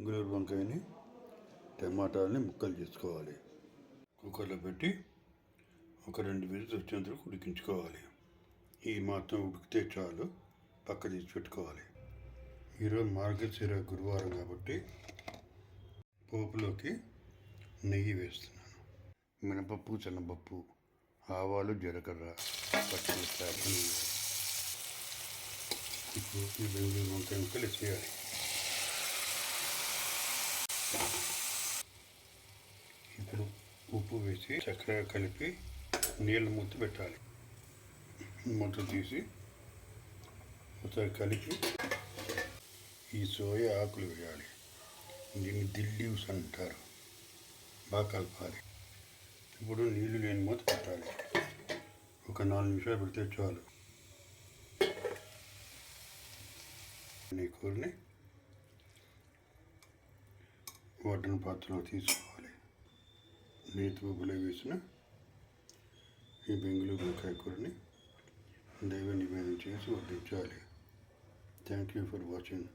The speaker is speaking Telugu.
బెంగళూరు వంకాయని టమాటాలని ముక్కలు చేసుకోవాలి. కుక్కర్లో పెట్టి ఒక రెండు విజిల్స్ వచ్చేంత వరకు ఉడికించుకోవాలి. ఈ మాత్రం ఉడికితే చాలు పక్క తీసి పెట్టుకోవాలి. ఈరోజు మార్గశిర గురువారం కాబట్టి పోపులోకి నెయ్యి వేస్తున్నాను. మినపప్పు శనగపప్పు ఆవాలు జీలకర్ర పచ్చిమిరపకాయలు ఇప్పుడు బెంగళూరు వంకాయ ముక్కలు వేసేయాలి ఇప్పుడు ఉప్పు వేసి చక్కగా కలిపి నీళ్ళు మూత పెట్టాలి. మూత తీసి ఒకసారి కలిపి ఈ సోయా ఆకులు వేయాలి. దీన్ని దిల్లీవ్స్ అంటారు. బాగా కలపాలి. ఇప్పుడు నీళ్ళు లేని మూత పెట్టాలి. ఒక నాలుగు నిమిషాలు పెడితే చాలు. నీ కూరని వడ్డన పాత్రలో తీసుకో నేతి బొబ్బులో వేసిన ఈ బెంగళూరు వంకాయ కూరని దైవ నివేదన చేసి వడ్డించాలి. Thank you for watching